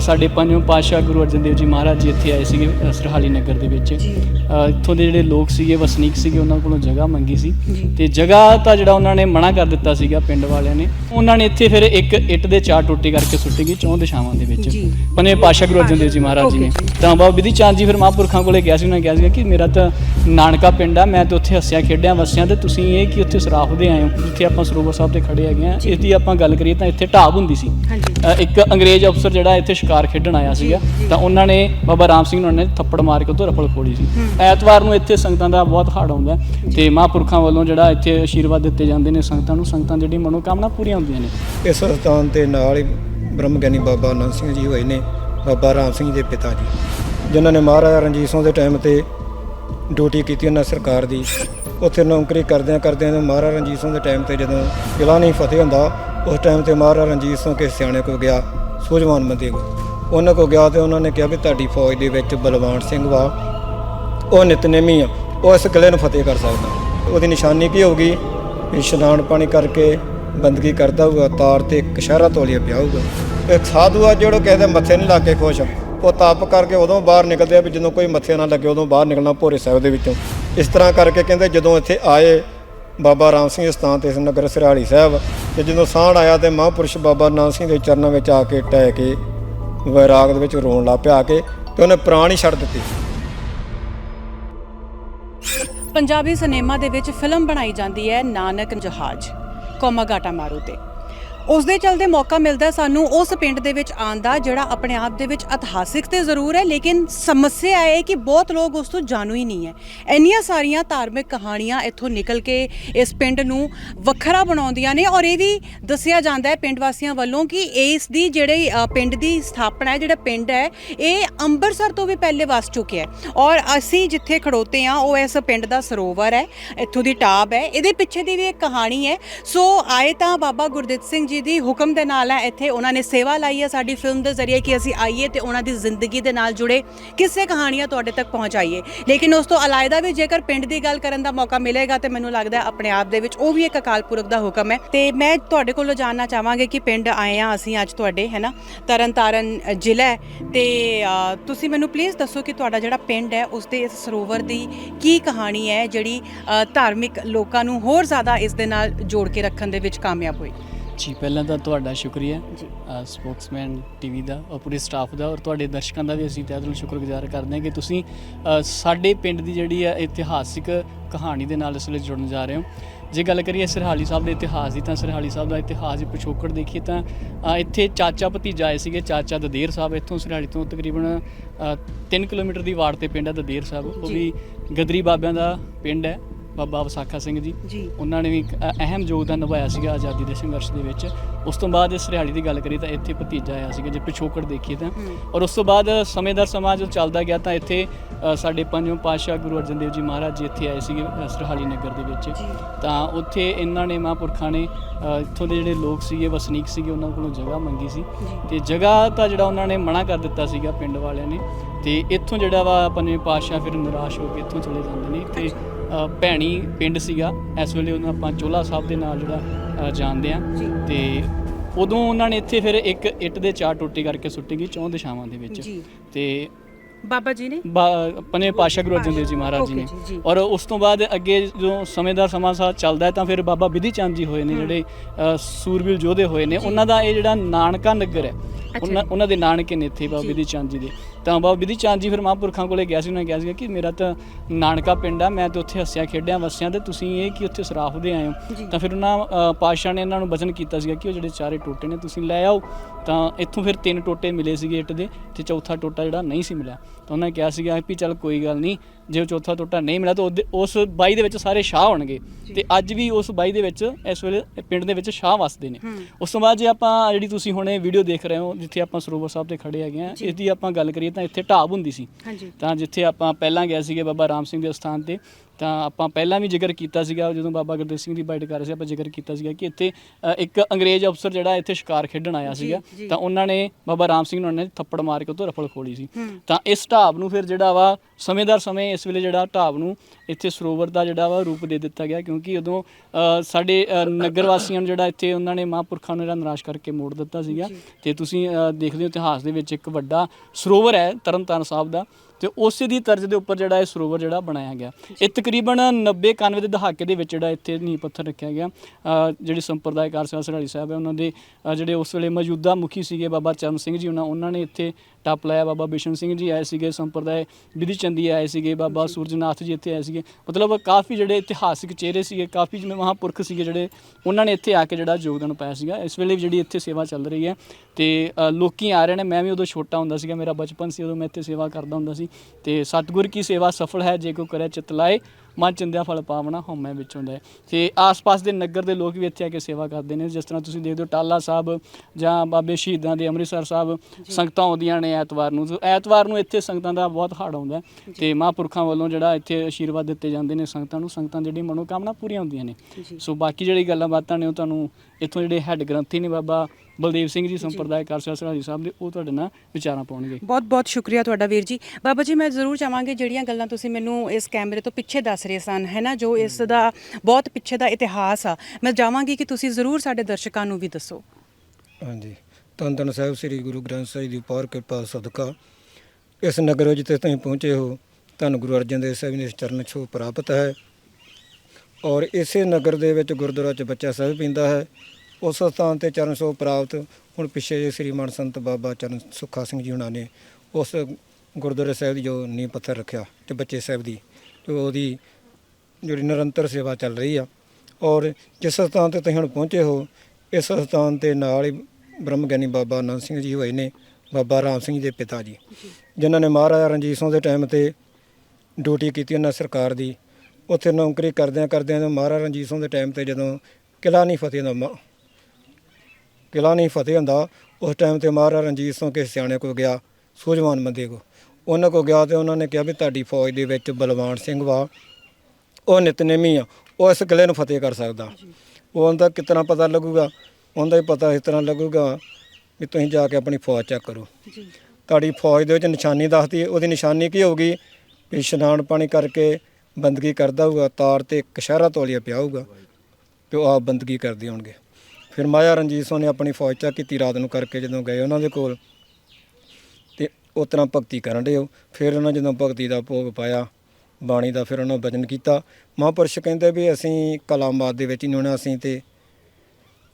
ਸਾਡੇ ਪੰਜਵੇਂ ਪਾਤਸ਼ਾਹ ਗੁਰੂ ਅਰਜਨ ਦੇਵ ਜੀ ਮਹਾਰਾਜ ਜੀ ਇੱਥੇ ਆਏ ਸੀਗੇ ਸਰਹਾਲੀ ਨਗਰ ਦੇ ਵਿੱਚ। ਇੱਥੋਂ ਦੇ ਜਿਹੜੇ ਲੋਕ ਸੀਗੇ ਵਸਨੀਕ ਸੀਗੇ ਉਹਨਾਂ ਕੋਲੋਂ ਜਗ੍ਹਾ ਮੰਗੀ ਸੀ। ਤੇ ਜਗ੍ਹਾ ਤਾਂ ਜਿਹੜਾ ਉਹਨਾਂ ਨੇ ਮਨਾ ਕਰ ਦਿੱਤਾ ਸੀਗਾ ਪਿੰਡ ਵਾਲਿਆਂ ਨੇ ਉਹਨਾਂ ਨੇ ਇੱਥੇ ਫਿਰ ਇੱਕ ਇੱਟ ਦੇ ਚਾਰ ਟੋਟੇ ਕਰਕੇ ਸੁੱਟੀ ਗਈ ਚੌਂ ਦਿਸ਼ਾਵਾਂ ਦੇ ਵਿੱਚ। ਪੰਜਵੇਂ ਪਾਤਸ਼ਾਹ ਗੁਰੂ ਅਰਜਨ ਦੇਵ ਜੀ ਮਹਾਰਾਜ ਜੀ ਨੇ। ਤਾਂ ਬਾਬਾ ਵਿਧੀ ਚੰਦ ਜੀ ਫਿਰ ਮਹਾਂਪੁਰਖਾਂ ਕੋਲੇ ਗਿਆ ਸੀ ਉਹਨਾਂ ਨੇ ਕਿਹਾ ਸੀਗਾ ਕਿ ਮੇਰਾ ਤਾਂ ਨਾਨਕਾ ਪਿੰਡ ਆ ਮੈਂ ਤਾਂ ਉੱਥੇ ਹੱਸਿਆ ਖੇਡਿਆ ਵਸਿਆ ਤੇ ਤੁਸੀਂ ਇਹ ਕਿ ਉੱਥੇ ਸਰਾਫਦੇ ਆਏ ਹੋ? ਜਿੱਥੇ ਆਪਾਂ ਸਰੋਵਰ ਸਾਹਿਬ ਤੇ ਖੜੇ ਹੈਗੇ ਆ ਇਸ ਦੀ ਆਪਾਂ ਗੱਲ ਕਰੀਏ ਤਾਂ ਇੱਥੇ ਢਾਬ ਹੁੰਦੀ ਸੀ। ਇੱਕ ਅੰਗਰੇਜ਼ ਅਫਸਰ ਜਿਹੜਾ ਇੱਥੇ ਸ਼ਿਕਾਰ ਖੇਡਣ ਆਇਆ ਸੀਗਾ। ਤਾਂ ਉਹਨਾਂ ਨੇ ਬਾਬਾ ਰਾਮ ਸਿੰਘ ਨੂੰ ਨੇ ਥੱਪੜ ਮਾਰ ਕੇ ਉਤੋਂ ਰਫਲ ਖੋਲੀ ਸੀ। ਐਤਵਾਰ ਨੂੰ ਇੱਥੇ ਸੰਗਤਾਂ ਦਾ ਬਹੁਤ ਹੜ ਆਉਂਦਾ ਤੇ ਮਹਾਂਪੁਰਖਾਂ ਵੱਲੋਂ ਜਿਹੜਾ ਇੱਥੇ ਆਸ਼ੀਰਵਾਦ ਦਿੱਤੇ ਜਾਂਦੇ ਨੇ ਸੰਗਤਾਂ ਨੂੰ ਸੰਗਤਾਂ ਜਿਹੜੀ ਮਨੋਕਾਮਨਾ ਪੂਰੀਆਂ ਹੁੰਦੀਆਂ ਨੇ। ਇਸ ਸਥਾਨ ਤੇ ਨਾਲ ਹੀ ਬ੍ਰਹਮ ਗਿਆਨੀ ਬਾਬਾ ਆਨੰਦ ਸਿੰਘ ਜੀ ਹੋਏ ਨੇ ਬਾਬਾ ਰਾਮ ਸਿੰਘ ਦੇ ਪਿਤਾ ਜੀ ਜਿਨ੍ਹਾਂ ਨੇ ਮਹਾਰਾਜਾ ਰਣਜੀਤ ਸਿੰਘ ਦੇ ਟਾਈਮ ਤੇ ਡਿਊਟੀ ਕੀਤੀ ਉਹਨਾਂ ਸਰਕਾਰ ਦੀ। ਉੱਥੇ ਨੌਕਰੀ ਕਰਦਿਆਂ ਕਰਦਿਆਂ ਮਹਾਰਾਜਾ ਰਣਜੀਤ ਸਿੰਘ ਦੇ ਟਾਈਮ ਤੇ ਜਦੋਂ ਕਿਲਾ ਨਹੀਂ ਫਤਿਹ ਹੁੰਦਾ ਉਸ ਟਾਈਮ ਤੇ ਮਹਾਰਾਜਾ ਰਣਜੀਤ ਸਿੰਘ ਕੇ ਸਿਆਣੇ ਕੋ ਗਿਆ। ਸੂਝਵਾਨ ਬੰਦੇ ਕੋ ਉਹਨਾਂ ਕੋ ਗਿਆ ਤੇ ਉਹਨਾਂ ਨੇ ਕਿਹਾ ਵੀ ਤੁਹਾਡੀ ਫੌਜ ਦੇ ਵਿੱਚ ਬਲਵਾਨ ਸਿੰਘ ਵਾ। ਉਹ ਨਿਤਨੇਮੀ ਆ। ਉਹ ਇਸ ਕਿਲੇ ਨੂੰ ਫਤਿਹ ਕਰ ਸਕਦਾ। ਉਹਦੀ ਨਿਸ਼ਾਨੀ ਕੀ ਹੋਊਗੀ? ਵੀ ਇਸ਼ਨਾਨ ਪਾਣੀ ਕਰਕੇ ਬੰਦਗੀ ਕਰਦਾ ਹੋਊਗਾ, ਤਾਰ ਤੇ ਇੱਕ ਸ਼ਹਿਰਾ ਤੋਲੀਆ ਪਿਆ ਹੋਊਗਾ। ਇੱਕ ਸਾਧੂ ਆ ਜਿਹੜਾ ਕਹਿੰਦੇ ਮੱਥੇ ਨਹੀਂ ਲਾ ਕੇ ਖੁਸ਼। ਉਹ ਤਪ ਕਰਕੇ ਉਦੋਂ ਬਾਹਰ ਨਿਕਲਦੇ ਆ ਵੀ ਜਦੋਂ ਕੋਈ ਮੱਥੇ ਨਾ ਲੱਗੇ ਉਦੋਂ ਬਾਹਰ ਨਿਕਲਣਾ ਭੋਰੇ ਸਾਹਿਬ ਦੇ ਵਿੱਚੋਂ। ਇਸ ਤਰ੍ਹਾਂ ਕਰਕੇ ਕਹਿੰਦੇ ਜਦੋਂ ਇੱਥੇ ਆਏ ਬਾਬਾ ਰਾਮ ਸਿੰਘ ਸਥਾਨ ਤੇ ਇਸ ਨਗਰ ਸਿਰਾਲੀ ਸਾਹਿਬ ਤੇ ਜਦੋਂ ਸਾਹਣ ਆਇਆ ਤੇ ਮਹਾਂਪੁਰਸ਼ ਬਾਬਾ ਨਾਨਕ ਸਿੰਘ ਦੇ ਚਰਨਾਂ ਵਿੱਚ ਆ ਕੇ ਟਹਿ ਕੇ ਵੈਰਾਗ ਦੇ ਵਿੱਚ ਰੋਣ ਲੱਗ ਪਿਆ ਕੇ ਤੇ ਉਹਨੇ ਪ੍ਰਾਣ ਹੀ ਛੱਡ ਦਿੱਤੇ। ਪੰਜਾਬੀ ਸਿਨੇਮਾ ਦੇ ਵਿੱਚ ਫਿਲਮ ਬਣਾਈ ਜਾਂਦੀ ਹੈ ਨਾਨਕ ਜਹਾਜ਼, ਕੋਮਾਗਾਟਾ ਮਾਰੂ ਤੇ ਉਸ ਦੇ ਚਲਦੇ ਮੌਕਾ ਮਿਲਦਾ ਸਾਨੂੰ ਉਸ ਪਿੰਡ ਦੇ ਵਿੱਚ ਆਉਣ ਦਾ, ਜਿਹੜਾ ਆਪਣੇ ਆਪ ਦੇ ਵਿੱਚ ਇਤਿਹਾਸਿਕ ਤੇ ਜ਼ਰੂਰ ਹੈ, ਲੇਕਿਨ ਸਮੱਸਿਆ ਹੈ ਕਿ ਬਹੁਤ ਲੋਕ ਉਸ ਤੋਂ ਜਾਣੂ ਹੀ ਨਹੀਂ ਹੈ। ਇੰਨੀਆਂ ਸਾਰੀਆਂ ਧਾਰਮਿਕ ਕਹਾਣੀਆਂ ਇੱਥੋਂ ਨਿਕਲ ਕੇ ਇਸ ਪਿੰਡ ਨੂੰ ਵੱਖਰਾ ਬਣਾਉਂਦੀਆਂ ਨੇ ਔਰ ਇਹ ਵੀ ਦੱਸਿਆ ਜਾਂਦਾ ਹੈ ਪਿੰਡ ਵਾਸੀਆਂ ਵੱਲੋਂ ਕਿ ਇਸ ਦੀ ਜਿਹੜੇ ਪਿੰਡ ਦੀ ਸਥਾਪਨਾ ਹੈ, ਜਿਹੜਾ ਪਿੰਡ ਹੈ, ਇਹ ਅੰਮ੍ਰਿਤਸਰ ਤੋਂ ਵੀ ਪਹਿਲੇ ਵਸ ਚੁੱਕਿਆ ਹੈ। ਔਰ ਅਸੀਂ ਜਿੱਥੇ ਖੜੋਤੇ ਆ ਉਹ ਇਸ ਪਿੰਡ ਦਾ ਸਰੋਵਰ ਹੈ, ਇੱਥੋਂ ਦੀ ਟਾਬ ਹੈ। ਇਹਦੇ ਪਿੱਛੇ ਦੀ ਵੀ ਇੱਕ ਕਹਾਣੀ ਹੈ। ਸੋ ਆਏ ਤਾਂ ਬਾਬਾ ਗੁਰਦਿੱਤ ਸਿੰਘ ਜੀ ਦੀ ਹੁਕਮ ਦੇ ਨਾਲ ਹੈ, ਇੱਥੇ ਉਹਨਾਂ ਨੇ ਸੇਵਾ ਲਾਈ ਹੈ ਸਾਡੀ ਫਿਲਮ ਦੇ ਜ਼ਰੀਏ ਕਿ ਅਸੀਂ ਆਈਏ ਤੇ ਉਹਨਾਂ ਦੀ ਜ਼ਿੰਦਗੀ ਦੇ ਨਾਲ ਜੁੜੇ, ਕਿਸੇ ਕਹਾਣੀਆਂ ਤੁਹਾਡੇ ਤੱਕ ਪਹੁੰਚਾਈਏ। ਲੇਕਿਨ ਉਸ ਤੋਂ ਅਲਾਇਦਾ ਵੀ ਜੇਕਰ ਪਿੰਡ ਦੀ ਗੱਲ ਕਰਨ ਦਾ ਮੌਕਾ ਮਿਲੇਗਾ ਤੇ ਮੈਨੂੰ ਲੱਗਦਾ ਆਪਣੇ ਆਪ ਦੇ ਵਿੱਚ ਉਹ ਵੀ ਇੱਕ ਅਕਾਲ ਪੁਰਖ ਦਾ ਹੁਕਮ ਹੈ। ਤੇ ਮੈਂ ਤੁਹਾਡੇ ਕੋਲੋਂ ਜਾਣਨਾ ਚਾਹਾਂਗੇ ਕਿ ਪਿੰਡ ਆਏ ਆ ਅਸੀਂ ਅੱਜ ਤੁਹਾਡੇ, ਹੈ ਨਾ? ਤਰਨਤਾਰਨ ਜ਼ਿਲ੍ਹਾ ਹੈ ਤੇ ਤੁਸੀਂ ਮੈਨੂੰ ਪਲੀਜ਼ ਦੱਸੋ ਕਿ ਤੁਹਾਡਾ ਜਿਹੜਾ ਪਿੰਡ ਹੈ ਉਸ ਦੇ ਇਸ ਸਰੋਵਰ ਦੀ ਕੀ ਕਹਾਣੀ ਹੈ ਜਿਹੜੀ ਧਾਰਮਿਕ ਲੋਕਾਂ ਨੂੰ ਹੋਰ ਜ਼ਿਆਦਾ ਇਸ ਦੇ ਨਾਲ ਜੋੜ ਕੇ ਰੱਖਣ ਦੇ ਵਿੱਚ ਕਾਮਯਾਬ ਹੋਈ? ਜੀ ਪਹਿਲਾਂ ਤਾਂ ਤੁਹਾਡਾ ਸ਼ੁਕਰੀਆ ਜੀ। ਸਪੋਕਸਮੈਨ ਟੀਵੀ ਦਾ ਔਰ ਪੂਰੇ ਸਟਾਫ ਦਾ ਔਰ ਤੁਹਾਡੇ ਦਰਸ਼ਕਾਂ ਦਾ ਵੀ ਅਸੀਂ ਤਹਿ ਦਿਲੋਂ ਸ਼ੁਕਰਗੁਜ਼ਾਰ ਕਰਦੇ ਹਾਂ ਕਿ ਤੁਸੀਂ ਅ, ਸਾਡੇ ਪਿੰਡ ਦੀ ਜਿਹੜੀ ਹੈ ਇਤਿਹਾਸਿਕ ਕਹਾਣੀ ਦੇ ਨਾਲ ਇਸ ਵੇਲੇ ਜੁੜਨ ਜਾ ਰਹੇ ਹੋ। ਜੇ ਗੱਲ ਕਰੀਏ ਸਰਹਾਲੀ ਸਾਹਿਬ ਦੇ ਇਤਿਹਾਸ ਦੀ ਤਾਂ ਸਰਹਾਲੀ ਸਾਹਿਬ ਦਾ ਇਤਿਹਾਸ ਦੀ ਪਿਛੋਕੜ ਦੇਖੀਏ ਤਾਂ ਅ, ਇੱਥੇ ਚਾਚਾ ਭਤੀਜਾ ਆਏ ਸੀਗੇ ਚਾਚਾ ਦਦੇਰ ਸਾਹਿਬ ਇੱਥੋਂ ਸਰਹਾਲੀ ਤੋਂ ਤਕਰੀਬਨ 3 ਕਿਲੋਮੀਟਰ ਦੀ ਵਾੜ ਤੇ ਪਿੰਡ ਹੈ ਦਦੇਰ ਸਾਹਿਬ ਉਹ ਜੀ। ਵੀ ਗਦਰੀ ਬਾਬਿਆਂ ਦਾ ਪਿੰਡ ਹੈ। ਬਾਬਾ ਵਿਸਾਖਾ ਸਿੰਘ ਜੀ। ਜੀ। ਉਹਨਾਂ ਨੇ ਵੀ ਇੱਕ ਅ- ਅਹਿਮ ਯੋਗਦਾਨ ਨਿਭਾਇਆ ਸੀਗਾ ਆਜ਼ਾਦੀ ਦੇ ਸੰਘਰਸ਼ ਦੇ ਵਿੱਚ। ਉਸ ਤੋਂ ਬਾਅਦ ਇਸ ਹਰਿਆਲੀ ਦੀ ਗੱਲ ਕਰੀਏ ਤਾਂ ਇੱਥੇ ਭਤੀਜਾ ਆਇਆ ਸੀਗਾ ਜੇ ਪਿਛੋਕੜ ਦੇਖੀਏ ਤਾਂ। ਹੂੰ। ਔਰ ਉਸ ਤੋਂ ਬਾਅਦ ਸਮੇਂ ਦਾ ਸਮਾਂ ਜੋ ਚੱਲਦਾ ਗਿਆ ਤਾਂ ਇੱਥੇ ਅ, ਸਾਡੇ ਪੰਜਵੇਂ ਪਾਤਸ਼ਾਹ ਗੁਰੂ ਅਰਜਨ ਦੇਵ ਜੀ ਮਹਾਰਾਜ ਜੀ ਇੱਥੇ ਆਏ ਸੀਗੇ ਅ, ਸਰਹਾਲੀ ਨਗਰ ਦੇ ਵਿੱਚ। ਜੀ। ਤਾਂ ਉੱਥੇ ਇਹਨਾਂ ਨੇ ਮਹਾਂਪੁਰਖਾਂ ਨੇ ਅ, ਇੱਥੋਂ ਦੇ ਜਿਹੜੇ ਲੋਕ ਸੀਗੇ ਵਸਨੀਕ ਸੀਗੇ ਉਹਨਾਂ ਕੋਲੋਂ ਜਗ੍ਹਾ ਮੰਗੀ ਸੀ। ਜੀ। ਤੇ ਜਗ੍ਹਾ ਤਾਂ ਜਿਹੜਾ ਉਹਨਾਂ ਨੇ ਮਨਾ ਕਰ ਦਿੱਤਾ ਸੀਗਾ ਪਿੰਡ ਵਾਲਿਆਂ ਨੇ। ਤੇ ਇੱਥੋਂ ਜਿਹੜਾ ਵਾ ਪੰਜਵੇਂ ਪਾਤਸ਼ਾਹ ਫਿਰ ਨਿਰਾਸ਼ ਹੋ ਕੇ ਇੱਥੋਂ ਚਲੇ ਜਾਂਦੇ ਨੇ। ਤੇ ਭੈਣੀ ਪਿੰਡ ਸੀਗਾ ਇਸ ਵੇਲੇ ਉਹਨੂੰ ਆਪਾਂ ਚੋਲਾ ਸਾਹਿਬ ਦੇ ਨਾਲ ਜਿਹੜਾ ਜਾਣਦੇ ਆ ਜੀ ਤੇ ਉਦੋਂ ਉਹਨਾਂ ਨੇ ਇੱਥੇ ਫਿਰ ਇੱਕ ਇੱਟ ਦੇ ਚਾਰ ਟੋਟੇ ਕਰਕੇ ਸੁੱਟੀ ਗਈ ਚੌਂ ਦਿਸ਼ਾਵਾਂ ਦੇ ਵਿੱਚ ਜੀ ਤੇ ਬਾਬਾ ਜੀ ਨੇ ਪੰਜਵੇਂ ਪਾਤਸ਼ਾਹ ਗੁਰੂ ਅਰਜਨ ਦੇਵ ਜੀ ਮਹਾਰਾਜ ਜੀ ਨੇ ਜੀ, ਜੀ। ਔਰ ਉਸ ਤੋਂ ਬਾਅਦ ਅੱਗੇ ਜਦੋਂ ਸਮੇਂ ਦਾ ਸਮਾਂ ਸਾ ਚੱਲਦਾ ਹੈ ਤਾਂ ਫਿਰ ਬਾਬਾ ਵਿਧੀ ਚੰਦ ਜੀ ਹੋਏ ਨੇ। ਜਿਹੜੇ ਸੂਰਬੀਰ ਯੋਧੇ ਹੋਏ ਨੇ ਜੀ। ਉਹਨਾਂ ਦਾ ਇਹ ਜਿਹੜਾ ਨਾਨਕਾ ਨਗਰ ਹੈ ਉਹਨਾਂ ਜੀ। ਦੇ ਨਾਨਕੇ ਨੇ ਇੱਥੇ ਬਾਬਾ ਜੀ। ਵਿਧੀ ਚੰਦ ਜੀ ਦੇ ਤਾਂ ਬਾਬਾ ਵਿਧੀ ਚੰਦ ਜੀ ਫਿਰ ਮਹਾਂਪੁਰਖਾਂ ਕੋਲੇ ਗਿਆ ਸੀ ਉਹਨਾਂ ਨੇ ਕਿਹਾ ਸੀਗਾ ਕਿ ਮੇਰਾ ਤਾਂ ਨਾਨਕਾ ਪਿੰਡ ਆ ਮੈਂ ਤੇ ਉੱਥੇ ਹੱਸਿਆ ਖੇਡਿਆ ਵਸਿਆ ਤੇ ਤੁਸੀਂ ਇਹ ਕਿ ਉੱਥੇ ਸਰਾਫ ਦੇ ਆਏ ਹੋ। ਤਾਂ ਫਿਰ ਉਹਨਾਂ ਪਾਤਸ਼ਾਹ ਨੇ ਇਹਨਾਂ ਨੂੰ ਵਚਨ ਕੀਤਾ ਸੀਗਾ ਕਿ ਉਹ ਜਿਹੜੇ ਚਾਰੇ ਟੋਟੇ ਨੇ ਤੁਸੀਂ ਲੈ ਆਓ। ਤਾਂ ਇੱਥੋਂ ਫਿਰ ਤਿੰਨ ਟੋਟੇ ਮਿਲੇ ਸੀਗੇ ਇੱਟ ਦੇ ਤੇ ਚੌਥਾ ਟੋਟਾ ਜਿਹੜਾ ਨਹੀਂ ਸੀ ਮਿਲਿਆ। ਤਾਂ ਉਹਨਾਂ ਨੇ ਕਿਹਾ ਸੀਗਾ ਵੀ ਚੱਲ ਕੋਈ ਗੱਲ ਨਹੀਂ ਜੇ ਚੌਥਾ ਟੋਟਾ ਨਹੀਂ ਮਿਲਿਆ ਤਾਂ ਉਹਦੇ- ਉਸ ਬਾਈ ਦੇ ਵਿੱਚ ਸਾਰੇ ਸ਼ਾਹ ਹੋਣਗੇ। ਤੇ ਅੱਜ ਵੀ ਉਸ ਬਾਈ ਦੇ ਵਿੱਚ ਇਸ ਵੇਲੇ ਪਿੰਡ ਦੇ ਵਿੱਚ ਸ਼ਾਹ ਵਸਦੇ ਨੇ। ਉਸ ਤੋਂ ਬਾਅਦ ਜੇ ਆਪਾਂ ਜਿਹੜੀ ਤੁਸੀਂ ਹੁਣੇ ਵੀਡੀਓ ਦੇਖ ਰਹੇ ਹੋ ਜਿੱਥੇ ਆਪਾਂ ਸਰੋਵਰ ਸਾਹਿਬ ਤੇ ਖੜੇ ਹੈਗੇ ਆ। ਇਸ ਦੀ ਆਪਾਂ ਗੱਲ ਕਰੀਏ ਤਾਂ ਇੱਥੇ ਢਾਬ ਹੁੰਦੀ ਸੀ। ਹਾਂਜੀ। ਤਾਂ ਜਿੱਥੇ ਆਪਾਂ ਪਹਿਲਾਂ ਗਏ ਸੀਗੇ ਬਾਬਾ ਰਾਮ ਸਿੰਘ ਦੇ ਸਥਾਨ ਤੇ ਤਾਂ ਆਪਾਂ ਪਹਿਲਾਂ ਵੀ ਜ਼ਿਕਰ ਕੀਤਾ ਸੀਗਾ ਜਦੋਂ ਬਾਬਾ ਗੁਰਦੇਵ ਸਿੰਘ ਦੀ ਬਾਈਟ ਕਰ ਰਹੇ ਸੀ ਆਪਾਂ ਜ਼ਿਕਰ ਕੀਤਾ ਸੀਗਾ ਕਿ ਇੱਥੇ ਅ, ਇੱਕ ਅੰਗਰੇਜ਼ ਅਫਸਰ ਜਿਹੜਾ ਇੱਥੇ ਸ਼ਿਕਾਰ ਖੇਡਣ ਆਇਆ ਸੀਗਾ। ਤਾਂ ਉਹਨਾਂ ਨੇ ਬਾਬਾ ਰਾਮ ਸਿੰਘ ਨੂੰ ਨੇ ਥੱਪੜ ਮਾਰ ਕੇ ਉਹ ਤੋਂ ਰਫਲ ਖੋਲੀ ਸੀ। ਤਾਂ ਇਸ ਢਾਬ ਨੂੰ ਫਿਰ ਜਿਹੜਾ ਵਾ ਸਮੇਂਦਾਰ ਸਮੇਂ ਇਸ ਵੇਲੇ ਜਿਹੜਾ ਢਾਬ ਨੂੰ ਇੱਥੇ ਸਰੋਵਰ ਦਾ ਜਿਹੜਾ ਵਾ ਰੂਪ ਦੇ ਦਿੱਤਾ ਗਿਆ ਕਿਉਂਕਿ ਉਦੋਂ ਅ, ਸਾਡੇ ਅ, ਨਗਰ ਵਾਸੀਆਂ ਨੂੰ ਜਿਹੜਾ ਇੱਥੇ ਉਹਨਾਂ ਨੇ ਮਹਾਂਪੁਰਖਾਂ ਨੂੰ ਜਿਹੜਾ ਨਿਰਾਸ਼ ਕਰਕੇ ਮੋੜ ਦਿੱਤਾ ਸੀਗਾ। ਤੇ ਤੁਸੀਂ ਅ, ਦੇਖਦੇ ਹੋ ਇਤਿਹਾਸ ਦੇ ਵਿੱਚ ਇੱਕ ਵੱਡਾ ਸਰੋਵਰ ਹੈ ਤਰਨਤਾਰਨ ਸਾਹਿਬ ਦਾ। ਤੇ ਉਸੇ ਦੀ ਤਰਜ਼ ਦੇ ਉੱਪਰ ਜਿਹੜਾ ਇਹ ਸਰੋਵਰ ਜਿਹੜਾ ਬਣਾਇਆ ਗਿਆ। ਇਹ ਤਕਰੀਬਨ 90 91 ਦੇ ਦਹਾਕੇ ਦੇ ਵਿੱਚ ਜਿਹੜਾ ਇੱਥੇ ਨੀਂਹ ਪੱਥਰ ਰੱਖਿਆ ਗਿਆ। ਅ, ਜਿਹੜੇ ਸੰਪਰਦਾਇਕਾਰ ਸੇਵਾ ਸਰਾਲੀ ਸਾਹਿਬ ਹੈ ਉਹਨਾਂ ਦੇ ਅ, ਜਿਹੜੇ ਉਸ ਵੇਲੇ ਮੌਜੂਦਾ ਮੁਖੀ ਸੀਗੇ ਬਾਬਾ ਚਰਨ ਸਿੰਘ ਜੀ ਉਹਨਾਂ ਉਹਨਾਂ ਨੇ ਇੱਥੇ ਟੱਪ ਲਾਇਆ। ਬਾਬਾ ਬਿਸ਼ਨ ਸਿੰਘ ਜੀ ਆਏ ਸੀਗੇ ਸੰਪਰਦਾਇ ਵਿਧੀ ਚੰਦੀ ਆਏ ਸੀਗੇ ਬਾਬਾ ਸੂਰਜਨਾਥ ਜੀ ਇੱਥੇ ਆਏ ਸੀਗੇ। ਮਤਲਬ ਕਾਫੀ ਜਿਹੜੇ ਇਤਿਹਾਸਿਕ ਚਿਹਰੇ ਸੀਗੇ ਕਾਫੀ ਜਿਵੇਂ ਮਹਾਂਪੁਰਖ ਸੀਗੇ ਜਿਹੜੇ ਉਹਨਾਂ ਨੇ ਇੱਥੇ ਆ ਕੇ ਜਿਹੜਾ ਯੋਗਦਾਨ ਪਾਇਆ ਸੀਗਾ। ਇਸ ਵੇਲੇ ਵੀ ਜਿਹੜੀ ਇੱਥੇ ਸੇਵਾ ਚੱਲ ਰਹੀ ਹੈ ਤੇ ਅ, ਲੋਕੀ ਆ ਰਹੇ ਨੇ। ਮੈਂ ਵੀ ਉਦੋਂ ਛੋਟਾ ਹੁੰਦਾ ਸੀਗਾ ਮੇਰਾ ਬਚਪਨ ਸੀ ਉਦੋਂ ਮੈਂ ਇੱਥੇ ਸੇਵਾ ਕਰਦਾ ਹੁੰਦਾ ਸੀ। ਤੇ ਸਤਿਗੁਰ ਕੀ ਸੇਵਾ ਸਫਲ ਹੈ ਜੇ ਕੋ ਕਰੇ ਚਿਤ ਲਾਏ ਮਨ ਚੰਦਿਆ ਫਲ ਪਾਵਣਾ ਹਉਮੈ ਵਿੱਚ ਹੁੰਦਾ ਹੈ ਤੇ ਆਸ-ਪਾਸ ਦੇ ਨਗਰ ਦੇ ਲੋਕ ਵੀ ਇੱਥੇ ਆ ਕੇ ਸੇਵਾ ਕਰਦੇ ਨੇ। ਜਿਸ ਤਰ੍ਹਾਂ ਤੁਸੀਂ ਦੇਖਦੇ ਹੋ ਟਾਲਾ ਸਾਹਿਬ ਜਾਂ ਬਾਬੇ ਸ਼ਹੀਦਾਂ ਦੇ ਅੰਮ੍ਰਿਤਸਰ ਸਾਹਿਬ ਸੰਗਤਾਂ ਆਉਂਦੀਆਂ ਨੇ ਐਤਵਾਰ ਨੂੰ। ਸੋ ਐਤਵਾਰ ਨੂੰ ਇੱਥੇ ਸੰਗਤਾਂ ਦਾ ਬਹੁਤ ਹੜ ਆਉਂਦਾ ਹੈ। ਤੇ ਮਹਾਂਪੁਰਖਾਂ ਵੱਲੋਂ ਜਿਹੜਾ ਇੱਥੇ ਆਸ਼ੀਰਵਾਦ ਦਿੱਤੇ ਜਾਂਦੇ ਨੇ ਸੰਗਤਾਂ ਨੂੰ ਸੰਗਤਾਂ ਜਿਹੜੀ ਮਨੋਕਾਮਨਾ ਪੂਰੀਆਂ ਹੁੰਦੀਆਂ ਨੇ। ਸੋ ਬਾਕੀ ਜਿਹੜੀ ਗੱਲਾਂ ਬਾਤਾਂ ਨੇ ਉਹ ਤੁਹਾਨੂੰ ਇੱਥੋਂ ਜਿਹੜੇ ਹੈੱਡ ਗ੍ਰੰਥੀ ਨੇ ਬਾਬਾ ਬਲਦੇਵ ਸਿੰਘ ਜੀ ਸੰਪਰਦਾਇ ਕਾਰਸਾ ਸਰਾਜੀ ਸਾਹਿਬ ਦੇ ਉਹ ਤੁਹਾਡੇ ਨਾਲ ਵਿਚਾਰਾਂ ਪਾਉਣਗੇ। ਬਹੁਤ ਬਹੁਤ ਸ਼ੁਕਰੀਆ ਤੁਹਾਡਾ ਵੀਰ ਜੀ। ਬਾਬਾ ਜੀ ਮੈਂ ਜ਼ਰੂਰ ਚਾਹਾਂਗੀ ਜਿਹੜੀਆਂ ਗੱਲਾਂ ਤੁਸੀਂ ਮੈਨੂੰ ਇਸ ਕੈਮਰੇ ਤੋਂ ਪਿੱਛੇ ਦੱਸ ਰਹੇ ਸਨ ਹੈ ਨਾ ਜੋ ਇਸ ਦਾ ਬਹੁਤ ਪਿੱਛੇ ਦਾ ਇਤਿਹਾਸ ਆ ਮੈਂ ਚਾਹਾਂਗੀ ਕਿ ਤੁਸੀਂ ਜ਼ਰੂਰ ਸਾਡੇ ਦਰਸ਼ਕਾਂ ਨੂੰ ਵੀ ਦੱਸੋ। ਹਾਂਜੀ। ਧੰਨ ਧੰਨ ਸਾਹਿਬ ਸ੍ਰੀ ਗੁਰੂ ਗ੍ਰੰਥ ਸਾਹਿਬ ਦੀ ਪਾਰ ਕਿਰਪਾ ਸਦਕਾ। ਇਸ ਨਗਰ ਵਿੱਚ ਜਿੱਥੇ ਤੁਸੀਂ ਪਹੁੰਚੇ ਹੋ ਧੰਨ ਗੁਰੂ ਅਰਜਨ ਦੇਵ ਸਾਹਿਬ ਦੇ ਚਰਨ ਛੋਹ ਪ੍ਰਾਪਤ ਹੈ। ਔਰ ਇਸੇ ਨਗਰ ਦੇ ਵਿੱਚ ਗੁਰਦੁਆਰਾ ਚ ਬੱਚਾ ਸਾਹਿਬ ਪੀਂਦਾ ਹੈ। ਉਸ ਸਥਾਨ ਤੇ ਚਰਨ ਛੋਹ ਪ੍ਰਾਪਤ। ਹੁਣ ਪਿੱਛੇ ਜੇ ਸ੍ਰੀ ਮਨ ਸੰਤ ਬਾਬਾ ਚਰਨ ਸੁੱਖਾ ਸਿੰਘ ਜੀ ਹੁਣਾਂ ਨੇ ਉਸ ਗੁਰਦੁਆਰਾ ਸਾਹਿਬ ਦੀ ਜੋ ਨੀਂਹ ਪੱਥਰ ਰੱਖਿਆ ਤੇ ਬੱਚੇ ਸਾਹਿਬ ਦੀ, ਤੇ ਉਹਦੀ ਜਿਹੜੀ ਨਿਰੰਤਰ ਸੇਵਾ ਚੱਲ ਰਹੀ ਆ। ਔਰ ਜਿਸ ਸਥਾਨ ਤੇ ਤੁਸੀਂ ਹੁਣ ਪਹੁੰਚੇ ਹੋ, ਇਸ ਸਥਾਨ ਤੇ ਨਾਲ ਹੀ ਬ੍ਰਹਮ ਗਿਆਨੀ ਬਾਬਾ ਅਨੰਦ ਸਿੰਘ ਜੀ ਹੋਏ ਨੇ, ਬਾਬਾ ਰਾਮ ਸਿੰਘ ਜੀ ਦੇ ਪਿਤਾ ਜੀ। ਜਿਨ੍ਹਾਂ ਨੇ ਮਹਾਰਾਜਾ ਰਣਜੀਤ ਸਿੰਘ ਦੇ ਟਾਈਮ ਤੇ ਡਿਊਟੀ ਕੀਤੀ ਉਹਨਾਂ ਸਰਕਾਰ ਦੀ। ਉੱਥੇ ਨੌਕਰੀ ਕਰਦਿਆਂ ਕਰਦਿਆਂ ਮਹਾਰਾਜਾ ਰਣਜੀਤ ਸਿੰਘ ਦੇ ਟਾਈਮ ਤੇ ਜਦੋਂ ਕਿਲਾ ਨਹੀਂ ਫਤਿਹ ਹੁੰਦਾ ਮ- ਕਿਲਾ ਨਹੀਂ ਫਤਿਹ ਹੁੰਦਾ ਉਸ ਟਾਈਮ ਤੇ ਮਹਾਰਾਜਾ ਰਣਜੀਤ ਸਿੰਘ ਕਿਸੇ ਸਿਆਣੇ ਕੋਲ ਗਿਆ ਸੂਝਵਾਨ ਬੰਦੇ ਕੋ ਉਹਨਾਂ ਕੋ ਗਿਆ ਤੇ ਉਹਨਾਂ ਨੇ ਕਿਹਾ ਵੀ ਤੁਹਾਡੀ ਫੌਜ ਦੇ ਵਿੱਚ ਬਲਵਾਨ ਸਿੰਘ ਵਾ ਉਹ ਨਿਤਨੇਮੀ ਆ ਉਹ ਇਸ ਕਿਲੇ ਨੂੰ ਫਤਿਹ ਕਰ ਸਕਦਾ। ਉਹ ਉਹਦਾ ਕਿਤਨਾ ਪਤਾ ਲੱਗੂਗਾ? ਉਹਦਾ ਹੀ ਪਤਾ ਇਸ ਤਰ੍ਹਾਂ ਲੱਗੂਗਾ ਵੀ ਤੁਸੀਂ ਜਾ ਕੇ ਆਪਣੀ ਫੌਜ ਚੈੱਕ ਕਰੋ। ਜੀ। ਤੁਹਾਡੀ ਫੌਜ ਦੇ ਵਿੱਚ ਨਿਸ਼ਾਨੀ ਦੱਸਦੀ ਉਹਦੀ ਨਿਸ਼ਾਨੀ ਕੀ ਹੋਊਗੀ? ਵੀ ਇਸ਼ਨਾਨ ਪਾਣੀ ਕਰਕੇ ਬੰਦਗੀ ਕਰਦਾ ਹੋਊਗਾ ਤਾਰ ਤੇ ਕਸ਼ਹਿਰਾ ਤੌਲੀਆ ਪਿਆ ਹੋਊਗਾ ਤੇ ਉਹ ਆਪ ਬੰਦਗੀ ਕਰਦੇ ਹੋਣਗੇ। ਫਿਰ ਮਾਇਆ ਰਣਜੀਤ ਸਿੰਘ ਨੇ ਆਪਣੀ ਫੌਜ ਚੈੱਕ ਕੀਤੀ ਰਾਤ ਨੂੰ ਕਰਕੇ ਜਦੋਂ ਗਏ ਉਹਨਾਂ ਦੇ ਕੋਲ ਤੇ ਉਸ ਤਰ੍ਹਾਂ ਭਗਤੀ ਕਰਨ ਦੇ ਉਹ। ਫਿਰ ਉਹਨਾਂ ਜਦੋਂ ਭਗਤੀ ਦਾ ਭੋਗ ਪਾਇਆ ਬਾਣੀ ਦਾ ਫਿਰ ਉਹਨਾਂ ਵਚਨ ਕੀਤਾ। ਮਹਾਂਪੁਰਸ਼ ਕਹਿੰਦੇ ਵੀ ਅਸੀਂ ਕਲਾਮਾਤ ਦੇ ਵਿੱਚ ਹੀ ਨਹੀਂ ਹੋਣਾ ਅਸੀਂ ਤੇ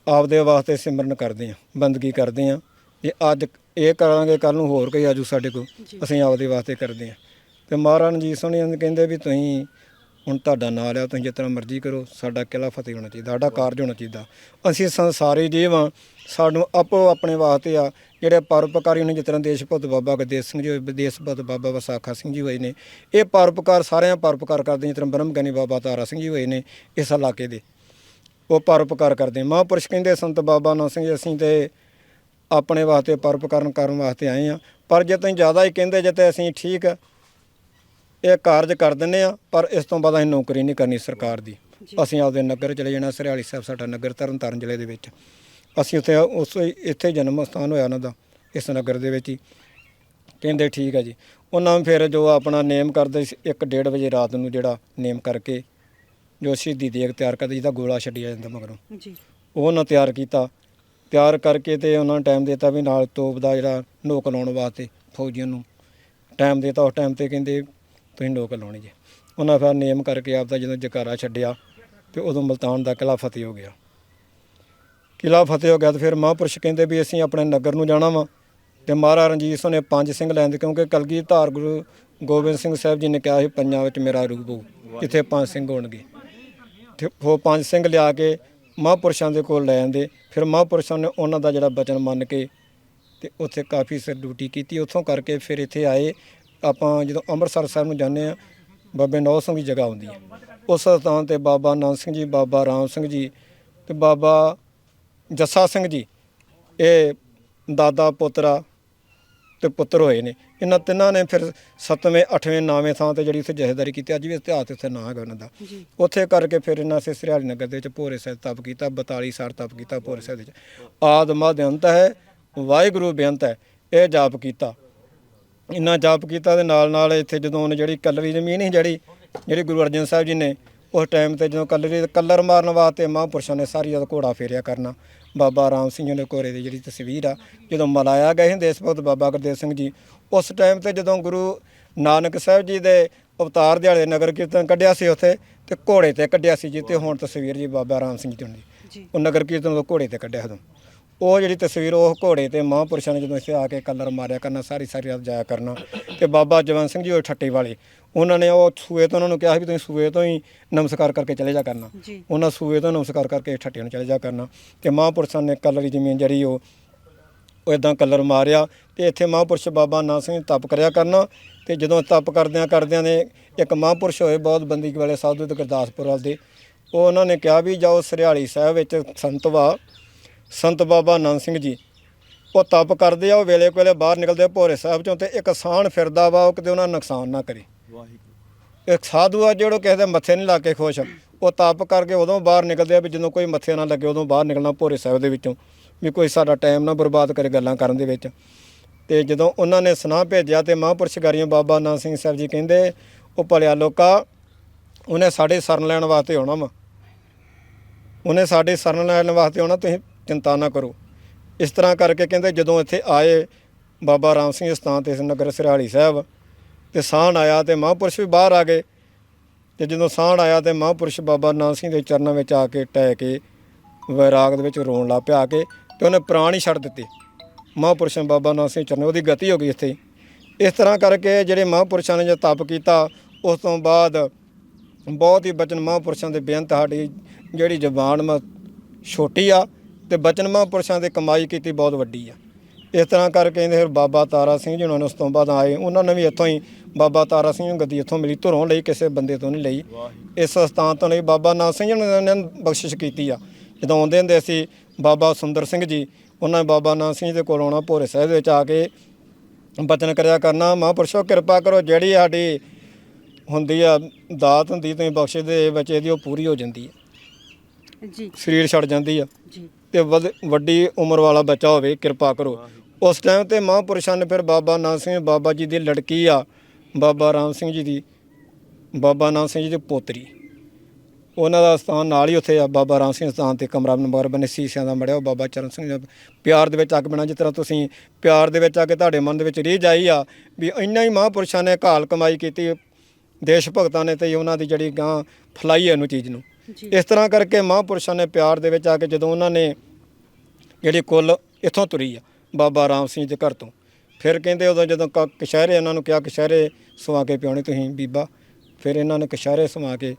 ਆਪਦੇ ਵਾਸਤੇ ਸਿਮਰਨ ਕਰਦੇ ਹਾਂ ਬੰਦਗੀ ਕਰਦੇ ਹਾਂ। ਜੇ ਅੱਜ ਇਹ ਕਰਾਂਗੇ ਕੱਲ ਨੂੰ ਹੋਰ ਕੋਈ ਆਜੂ ਸਾਡੇ ਕੋਲ ਅਸੀਂ ਆਪਦੇ ਵਾਸਤੇ ਕਰਦੇ ਹਾਂ। ਤੇ ਮਹਾਰਾਜ ਰਣਜੀਤ ਸਿੰਘ ਜੀ ਕਹਿੰਦੇ ਵੀ ਤੁਸੀਂ ਹੁਣ ਤੁਹਾਡਾ ਨਾਂ ਲਿਆ ਤੁਸੀਂ ਜਿਸ ਤਰ੍ਹਾਂ ਮਰਜ਼ੀ ਕਰੋ ਸਾਡਾ ਕਿਲਾ ਫਤਿਹ ਹੋਣਾ ਚਾਹੀਦਾ ਸਾਡਾ ਕਾਰਜ ਹੋਣਾ ਚਾਹੀਦਾ। ਅਸੀਂ ਸੰਸਾਰੀ ਜੀਵ ਹਾਂ ਸਾਨੂੰ ਆਪੋ ਆਪਣੇ ਵਾਸਤੇ ਆ ਜਿਹੜੇ ਪਰਉਪਕਾਰੀ ਨੇ ਜਿਸ ਤਰ੍ਹਾਂ ਦੇਸ਼ ਭਗਤ ਬਾਬਾ ਗੁਰਦੇਵ ਸਿੰਘ ਜੀ ਹੋਏ ਦੇਸ਼ ਭਗਤ ਬਾਬਾ ਵਸਾਖਾ ਸਿੰਘ ਜੀ ਹੋਏ ਨੇ ਇਹ ਪਰਉਪਕਾਰ ਸਾਰਿਆਂ ਪਰਉਪਕਾਰ ਕਰਦੇ ਜਿਸ ਤਰ੍ਹਾਂ ਬ੍ਰਹਮ ਗਿਆਨੀ ਬਾਬਾ ਤਾਰਾ ਸਿੰਘ ਜੀ ਹੋਏ ਨੇ ਇਸ ਇਲਾਕੇ ਦੇ। ਉਹ ਪਰਉਪਕਾਰ ਕਰਦੇ ਮਹਾਂਪੁਰਸ਼ ਕਹਿੰਦੇ ਸੰਤ ਬਾਬਾ ਨਾਨਕ ਸਿੰਘ ਜੀ ਅਸੀਂ ਤੇ ਆਪਣੇ ਵਾਸਤੇ ਪਰਉਪਕਾਰਨ ਕਰਨ ਵਾਸਤੇ ਆਏ ਆ ਪਰ ਜੇ ਤੁਸੀਂ ਜ਼ਿਆਦਾ ਹੀ ਕਹਿੰਦੇ ਜੇ ਤੇ ਅਸੀਂ ਠੀਕ ਆ, ਇਹ ਕਾਰਜ ਕਰ ਦਿੰਨੇ ਆ ਪਰ ਇਸ ਤੋਂ ਬਾਅਦ ਅਸੀਂ ਨੌਕਰੀ ਨਹੀਂ ਕਰਨੀ ਸਰਕਾਰ ਦੀ। ਅਸੀਂ ਆਪਦੇ ਨਗਰ ਚਲੇ ਜਾਣਾ ਸਰਿਆਲੀ ਸਾਹਿਬ ਸਾਡਾ ਨਗਰ ਤਰਨਤਾਰਨ ਜ਼ਿਲ੍ਹੇ ਦੇ ਵਿੱਚ। ਅਸੀਂ ਉੱਥੇ ਉਸ ਇੱਥੇ ਜਨਮ ਸਥਾਨ ਹੋਇਆ ਉਹਨਾਂ ਦਾ ਇਸ ਨਗਰ ਦੇ ਵਿੱਚ ਹੀ। ਕਹਿੰਦੇ ਠੀਕ ਹੈ ਜੀ। ਉਹਨਾਂ ਫਿਰ ਜੋ ਆਪਣਾ ਨੇਮ ਕਰਦੇ ਸੀ 1:30 ਵਜੇ ਰਾਤ ਨੂੰ ਜਿਹੜਾ ਨੇਮ ਕਰਕੇ ਜੋ ਸ਼ਹੀਦੀ ਦੇਗ ਤਿਆਰ ਕਰਦੇ ਜਿਹਦਾ ਗੋਲਾ ਛੱਡਿਆ ਜਾਂਦਾ ਮਗਰੋਂ। ਜੀ। ਉਹ ਉਹਨਾਂ ਤਿਆਰ ਕੀਤਾ। ਤਿਆਰ ਕਰਕੇ ਤੇ ਉਹਨਾਂ ਨੂੰ ਟਾਈਮ ਦਿੱਤਾ ਵੀ ਨਾਲ ਤੋਪ ਦਾ ਜਿਹੜਾ ਨੋਕ ਲਾਉਣ ਵਾਸਤੇ ਫੌਜੀਆਂ ਨੂੰ। ਟਾਈਮ ਦਿੱਤਾ ਉਸ ਟਾਈਮ ਤੇ ਕਹਿੰਦੇ ਤੁਸੀਂ ਨੋਕ ਲਾਉਣੀ ਜੇ। ਉਹਨਾਂ ਫਿਰ ਨੇਮ ਕਰਕੇ ਆਪਦਾ ਜਦੋਂ ਜਕਾਰਾ ਛੱਡਿਆ ਤੇ ਉਦੋਂ ਮਲਤਾਨ ਦਾ ਕਿਲਾ ਫਤਿਹ ਹੋ ਗਿਆ। ਕਿਲਾ ਫਤਿਹ ਹੋ ਗਿਆ ਤੇ ਫਿਰ ਮਹਾਂਪੁਰਸ਼ ਕਹਿੰਦੇ ਵੀ ਅਸੀਂ ਆਪਣੇ ਨਗਰ ਨੂੰ ਜਾਣਾ ਵਾ ਤੇ ਮਹਾਰਾਜਾ ਰਣਜੀਤ ਸਿੰਘ ਨੇ ਪੰਜ ਸਿੰਘ ਲੈਂਦੇ ਕਿਉਂਕਿ ਕਲਗੀ ਧਾਰ ਗੁਰੂ ਗੋਬਿੰਦ ਸਿੰਘ ਸਾਹਿਬ ਜੀ ਨੇ ਕਿਹਾ ਸੀ, ਪੰਜਾਂ ਵਿੱਚ ਮੇਰਾ ਰੂਪ ਹੋ ਜਿੱਥੇ ਪੰਜ ਸਿੰਘ ਹੋਣਗੇ। ਤੇ ਉਹ ਪੰਜ ਸਿੰਘ ਲਿਆ ਕੇ ਮਹਾਂਪੁਰਸ਼ਾਂ ਦੇ ਕੋਲ ਲੈ ਜਾਂਦੇ ਫਿਰ ਮਹਾਂਪੁਰਸ਼ਾਂ ਨੇ ਉਹਨਾਂ ਦਾ ਜਿਹੜਾ ਬਚਨ ਮੰਨ ਕੇ ਤੇ ਉੱਥੇ ਕਾਫੀ ਸਿਰ ਡਿਊਟੀ ਕੀਤੀ। ਉੱਥੋਂ ਕਰਕੇ ਫਿਰ ਇੱਥੇ ਆਏ ਆਪਾਂ ਜਦੋਂ ਅੰਮ੍ਰਿਤਸਰ ਸਾਹਿਬ ਨੂੰ ਜਾਂਦੇ ਆ ਬਾਬੇ ਨੌ ਸਿੰਘ ਦੀ ਜਗ੍ਹਾ ਆਉਂਦੀ ਹੈ। ਉਸ ਸਥਾਨ ਤੇ ਬਾਬਾ ਨਾਨਕ ਸਿੰਘ ਜੀ ਬਾਬਾ ਰਾਮ ਸਿੰਘ ਜੀ ਤੇ ਬਾਬਾ ਜੱਸਾ ਸਿੰਘ ਜੀ ਇਹ ਦਾਦਾ ਪੁੱਤਰਾ ਤੇ ਪੁੱਤਰ ਹੋਏ ਨੇ। ਇਹਨਾਂ ਤਿੰਨਾਂ ਨੇ ਫਿਰ 7ਵੇਂ 8ਵੇਂ 9ਵੇਂ ਥਾਂ ਤੇ ਜਿਹੜੀ ਉੱਥੇ ਜਹੇਦਾਰੀ ਕੀਤੀ। ਅੱਜ ਵੀ ਇਤਿਹਾਸ ਉੱਥੇ ਨਾਂ ਹੈਗਾ ਉਹਨਾਂ ਦਾ। ਉੱਥੇ ਕਰਕੇ ਫਿਰ ਇਹਨਾਂ ਸੇ ਸਰਿਆਲੀ ਨਗਰ ਦੇ ਵਿੱਚ ਭੋਰੇ ਸਾਹਿਬ ਤਪ ਕੀਤਾ 42 ਸਾਲ ਤਪ ਕੀਤਾ ਭੋਰੇ ਸਾਹਿਬ ਦੇ ਵਿੱਚ। ਆਦ ਮਧ ਅੰਤ ਹੈ ਵਾਹਿਗੁਰੂ ਬੇਅੰਤ ਹੈ ਇਹ ਜਾਪ ਕੀਤਾ। ਇੰਨਾ ਜਾਪ ਕੀਤਾ ਦੇ ਨਾਲ ਨਾਲ ਇੱਥੇ ਜਦੋਂ ਉਹਨੇ ਜਿਹੜੀ ਕਲਰੀ ਜ਼ਮੀਨ ਸੀ ਜਿਹੜੀ ਜਿਹੜੀ ਗੁਰੂ ਅਰਜਨ ਸਾਹਿਬ ਜੀ ਨੇ ਉਸ ਟਾਈਮ ਤੇ ਜਦੋਂ ਕਲਰੀ ਕਲਰ ਮਾਰਨ ਵਾਸਤੇ ਮਹਾਂਪੁਰਸ਼ਾਂ ਨੇ ਸਾਰੀ ਜਦ ਘੋੜਾ ਫੇਰਿਆ ਕਰਨਾ। ਬਾਬਾ ਰਾਮ ਸਿੰਘ ਜੀ ਦੇ ਘੋੜੇ ਦੀ ਜਿਹੜੀ ਤਸਵੀਰ ਆ ਜਦੋਂ ਮਲਾਇਆ ਗਏ ਸੀ ਭਗਤ ਬਾਬਾ ਗੁਰਦੇਵ ਸਿੰਘ ਜੀ ਉਸ ਟਾਈਮ ਤੇ ਜਦੋਂ ਗੁਰੂ ਨਾਨਕ ਸਾਹਿਬ ਜੀ ਦੇ ਅਵਤਾਰ ਦਿਹਾੜੇ ਨਗਰ ਕੀਰਤਨ ਕੱਢਿਆ ਸੀ ਉੱਥੇ ਤੇ ਘੋੜੇ ਤੇ ਕੱਢਿਆ ਸੀ ਜੀ ਤੇ ਹੁਣ ਤਸਵੀਰ ਜੀ ਬਾਬਾ ਰਾਮ ਸਿੰਘ ਜੀ ਦੀ ਉਹ ਨਗਰ ਕੀਰਤਨ ਤੋਂ ਘੋੜੇ ਤੇ ਕੱਢਿਆ ਉਦੋਂ। ਉਹ ਜਿਹੜੀ ਤਸਵੀਰ ਉਹ ਘੋੜੇ ਤੇ ਮਹਾਂਪੁਰਸ਼ਾਂ ਨੇ ਜਦੋਂ ਇੱਥੇ ਆ ਕੇ ਕਲਰ ਮਾਰਿਆ ਕਰਨਾ ਸਾਰੀ ਸਾਰੀ ਰਾਤ ਜਾਇਆ ਕਰਨਾ ਤੇ ਬਾਬਾ ਜਵੰਤ ਸਿੰਘ ਜੀ ਉਹ ਠੱਟੇ ਵਾਲੇ ਉਹਨਾਂ ਨੇ ਉਹ ਸੂਏ ਤੋਂ ਉਹਨਾਂ ਨੂੰ ਕਿਹਾ ਵੀ ਤੁਸੀਂ ਸੂਏ ਤੋਂ ਹੀ ਨਮਸਕਾਰ ਕਰਕੇ ਚਲੇ ਜਾ ਕਰਨਾ। ਉਹਨਾਂ ਸੂਏ ਤੋਂ ਨਮਸਕਾਰ ਕਰਕੇ ਠੱਟੇ ਨੂੰ ਚਲੇ ਜਾ ਕਰਨਾ। ਤੇ ਮਹਾਂਪੁਰਸ਼ਾਂ ਨੇ ਕਲਰ ਜ਼ਮੀਨ ਜਿਹੜੀ ਉਹ ਉਹ ਇਦਾਂ ਕਲਰ ਮਾਰਿਆ ਤੇ ਇੱਥੇ ਮਹਾਂਪੁਰਸ਼ ਬਾਬਾ ਨਾਨਕ ਸਿੰਘ ਤਪ ਕਰਿਆ ਕਰਨਾ ਤੇ ਜਦੋਂ ਤਪ ਕਰਦਿਆਂ ਕਰਦਿਆਂ ਨੇ ਇੱਕ ਮਹਾਂਪੁਰਸ਼ ਹੋਏ ਬਹੁਤ ਬੰਦੀ ਵਾਲੇ ਸਾਧੂ ਤੇ ਗੁਰਦਾਸਪੁਰ ਵਾਲ ਦੇ ਉਹ ਉਹਨਾਂ ਨੇ ਕਿਹਾ ਵੀ ਜਾਓ ਸਰਿਆਲੀ ਸਾਹਿਬ ਵਿੱਚ ਸੰਤ ਵਾ ਸੰਤ ਬਾਬਾ ਨਾਨਕ ਸਿੰਘ ਜੀ। ਉਹ ਤਪ ਕਰਦੇ ਆ ਉਹ ਵੇਲੇ ਕੋਲੇ ਬਾਹਰ ਨਿਕਲਦੇ ਆ ਭੋਰੇ ਸਾਹਿਬ ਚੋਂ ਤੇ ਇੱਕ ਸਾਣ ਫਿਰਦਾ ਵਾ ਉਹ ਕਿਤੇ ਉਹਨਾਂ ਨੁਕਸਾਨ ਨਾ ਕਰੇ। ਇੱਕ ਸਾਧੂ ਆ ਜਿਹੜਾ ਕਿਸੇ ਦੇ ਮੱਥੇ ਨਹੀਂ ਲਾ ਕੇ ਖੁਸ਼। ਉਹ ਤਪ ਕਰਕੇ ਉਦੋਂ ਬਾਹਰ ਨਿਕਲਦੇ ਆ ਵੀ ਜਦੋਂ ਕੋਈ ਮੱਥੇ ਨਾ ਲੱਗੇ ਉਦੋਂ ਬਾਹਰ ਨਿਕਲਣਾ ਭੋਰੇ ਸਾਹਿਬ ਦੇ ਵਿੱਚੋਂ। ਵੀ ਕੋਈ ਸਾਡਾ ਟਾਈਮ ਨਾ ਬਰਬਾਦ ਕਰੇ ਗੱਲਾਂ ਕਰਨ ਦੇ ਵਿੱਚ। ਤੇ ਜਦੋਂ ਉਹਨਾਂ ਨੇ ਸੁਨਾਹ ਭੇਜਿਆ ਤੇ ਮਹਾਂਪੁਰਸ਼ ਗਾਰੀਆਂ ਬਾਬਾ ਨਾਨਕ ਸਿੰਘ ਸਾਹਿਬ ਜੀ ਕਹਿੰਦੇ ਉਹ ਭਲਿਆ ਲੋਕਾ ਉਹਨੇ ਸਾਡੇ ਸ਼ਰਨ ਲੈਣ ਵਾਸਤੇ ਆਉਣਾ ਵਾ। ਉਹਨੇ ਸਾਡੇ ਸ਼ਰਨ ਲੈਣ ਵਾਸਤੇ ਆਉਣਾ ਤੁਸੀਂ ਚਿੰਤਾ ਨਾ ਕਰੋ। ਇਸ ਤਰ੍ਹਾਂ ਕਰਕੇ ਕਹਿੰਦੇ ਜਦੋਂ ਇੱਥੇ ਆਏ, ਬਾਬਾ ਰਾਮ ਸਿੰਘ ਸਥਾਨ ਤੇ ਨਗਰ ਸਿਰਾਲੀ ਸਾਹਿਬ ਤੇ ਸਾਹਣ ਆਇਆ ਤੇ ਮਹਾਂਪੁਰਸ਼ ਵੀ ਬਾਹਰ ਆ ਗਏ। ਤੇ ਜਦੋਂ ਸਾਹਣ ਆਇਆ ਤੇ ਮਹਾਂਪੁਰਸ਼ ਬਾਬਾ ਨਾਨਕ ਸਿੰਘ ਦੇ ਚਰਨਾਂ ਵਿੱਚ ਆ ਕੇ ਟਹਿ ਕੇ ਵੈਰਾਗ ਦੇ ਵਿੱਚ ਰੋਣ ਲੱਗ ਪਿਆ ਕੇ ਤੇ ਉਹਨੇ ਪ੍ਰਾਣ ਹੀ ਛੱਡ ਦਿੱਤੇ। ਮਹਾਂਪੁਰਸ਼ਾਂ ਬਾਬਾ ਨਾਨਕ ਸਿੰਘ ਚਰਨਾਂ ਉਹਦੀ ਗਤੀ ਹੋ ਗਈ ਇੱਥੇ। ਇਸ ਤਰ੍ਹਾਂ ਕਰਕੇ ਜਿਹੜੇ ਮਹਾਂਪੁਰਸ਼ਾਂ ਨੇ ਜੋ ਤਪ ਕੀਤਾ, ਉਸ ਤੋਂ ਬਾਅਦ ਬਹੁਤ ਹੀ ਬਚਨ ਮਹਾਂਪੁਰਸ਼ਾਂ ਦੇ ਬੇਅੰਤ ਸਾਡੀ ਜਿਹੜੀ ਜ਼ਬਾਨ ਮ ਛੋਟੀ ਆ ਤੇ ਬਚਨ ਮਹਾਂਪੁਰਸ਼ਾਂ ਦੇ ਕਮਾਈ ਕੀਤੀ ਬਹੁਤ ਵੱਡੀ ਆ। ਇਸ ਤਰ੍ਹਾਂ ਕਰਕੇ ਕਹਿੰਦੇ ਫਿਰ ਬਾਬਾ ਤਾਰਾ ਸਿੰਘ ਜੀ ਉਹਨਾਂ ਨੇ ਉਸ ਤੋਂ ਬਾਅਦ ਆਏ। ਉਹਨਾਂ ਨੇ ਵੀ ਇੱਥੋਂ ਹੀ ਬਾਬਾ ਤਾਰਾ ਸਿੰਘ ਨੂੰ ਗੱਦੀ ਇੱਥੋਂ ਮਿਲੀ ਧੁਰੋਂ ਲਈ ਕਿਸੇ ਬੰਦੇ ਤੋਂ ਨਹੀਂ ਲਈ। ਇਸ ਸਥਾਨ ਤੋਂ ਨਹੀਂ ਬਾਬਾ ਨਾਨਕ ਸਿੰਘ ਜੀ ਨੇ ਨੇ ਬਖਸ਼ਿਸ਼ ਕੀਤੀ ਆ। ਜਦੋਂ ਆਉਂਦੇ ਹੁੰਦੇ ਸੀ ਬਾਬਾ ਸੁੰਦਰ ਸਿੰਘ ਜੀ ਉਹਨਾਂ ਨੇ ਬਾਬਾ ਨਾਨਕ ਸਿੰਘ ਜੀ ਦੇ ਕੋਲ ਆਉਣਾ ਭੋਰੇ ਸਾਹਿਬ ਦੇ ਵਿੱਚ ਆ ਕੇ ਬਚਨ ਕਰਿਆ ਕਰਨਾ ਮਹਾਂਪੁਰਸ਼ੋ ਕਿਰਪਾ ਕਰੋ ਜਿਹੜੀ ਸਾਡੀ ਹੁੰਦੀ ਆ ਦਾਤ ਹੁੰਦੀ ਤੁਸੀਂ ਬਖਸ਼ਿਸ਼ ਦੇ ਵਿੱਚ ਇਹਦੀ ਉਹ ਪੂਰੀ ਹੋ ਜਾਂਦੀ ਹੈ ਜੀ। ਸਰੀਰ ਛੱਡ ਜਾਂਦੀ ਆ। ਜੀ। ਤੇ ਵਧ- ਵੱਡੀ ਉਮਰ ਵਾਲਾ ਬੱਚਾ ਹੋਵੇ, ਕਿਰਪਾ ਕਰੋ। ਉਸ ਟਾਈਮ ਤੇ ਮਹਾਂਪੁਰਸ਼ਾਂ ਨੇ ਫਿਰ ਬਾਬਾ ਨਾਨਕ ਸਿੰਘ, ਬਾਬਾ ਜੀ ਦੀ ਲੜਕੀ ਆ, ਬਾਬਾ ਰਾਮ ਸਿੰਘ ਜੀ ਦੀ, ਬਾਬਾ ਨਾਨਕ ਸਿੰਘ ਜੀ ਦੀ ਪੋਤਰੀ। ਉਹਨਾਂ ਦਾ ਸਥਾਨ ਨਾਲ ਹੀ ਉੱਥੇ ਆ, ਬਾਬਾ ਰਾਮ ਸਿੰਘ ਸਥਾਨ ਤੇ ਕਮਰਾ ਨੰਬਰ ਬਨੇ, ਸੀਸਿਆਂ ਦਾ ਮੜਿਆ, ਉਹ ਬਾਬਾ ਚਰਨ ਸਿੰਘ ਦਾ ਪਿਆਰ ਦੇ ਵਿੱਚ ਅੱਗ ਬਣਾ, ਜਿਸ ਤਰ੍ਹਾਂ ਤੁਸੀਂ ਪਿਆਰ ਦੇ ਵਿੱਚ ਆ ਕੇ ਤੁਹਾਡੇ ਮਨ ਦੇ ਵਿੱਚ ਰੀਝ ਆਈ ਆ, ਵੀ ਇੰਨਾ ਹੀ ਮਹਾਂਪੁਰਸ਼ਾਂ ਨੇ ਘਾਲ ਕਮਾਈ ਕੀਤੀ, ਦੇਸ਼ ਭਗਤਾਂ ਨੇ ਤੇ ਉਹਨਾਂ ਦੀ ਜਿਹੜੀ ਗਾਂ ਫਲਾਈ ਹੈ ਇਹਨੂੰ ਚੀਜ਼ ਨੂੰ। ਇਸ ਤਰ੍ਹਾਂ ਕਰਕੇ ਮਹਾਂਪੁਰਸ਼ਾਂ ਨੇ ਪਿਆਰ ਦੇ ਵਿੱਚ ਆ ਕੇ ਜਦੋਂ ਉਹਨਾਂ ਨੇ ਜਿਹੜੀ ਕੁੱਲ ਇੱਥੋਂ ਤੁਰੀ ਆ, ਬਾਬਾ ਰਾਮ ਸਿੰਘ ਦੇ ਘਰ ਤੋਂ। ਫਿਰ ਕਹਿੰਦੇ ਉਦੋਂ ਜਦੋਂ ਕ- ਕਸ਼ਹਿਰੇ ਇਹਨਾਂ ਨੂੰ ਕਿਹਾ ਕਸ਼ਹਿਰੇ ਸਵਾ ਕੇ ਪਿਉਣੇ ਤੁਸੀਂ ਬੀਬਾ। ਫਿਰ ਇਹਨਾਂ ਨੇ ਕਸ਼ਹਿਰੇ ਸਵਾ ਕੇ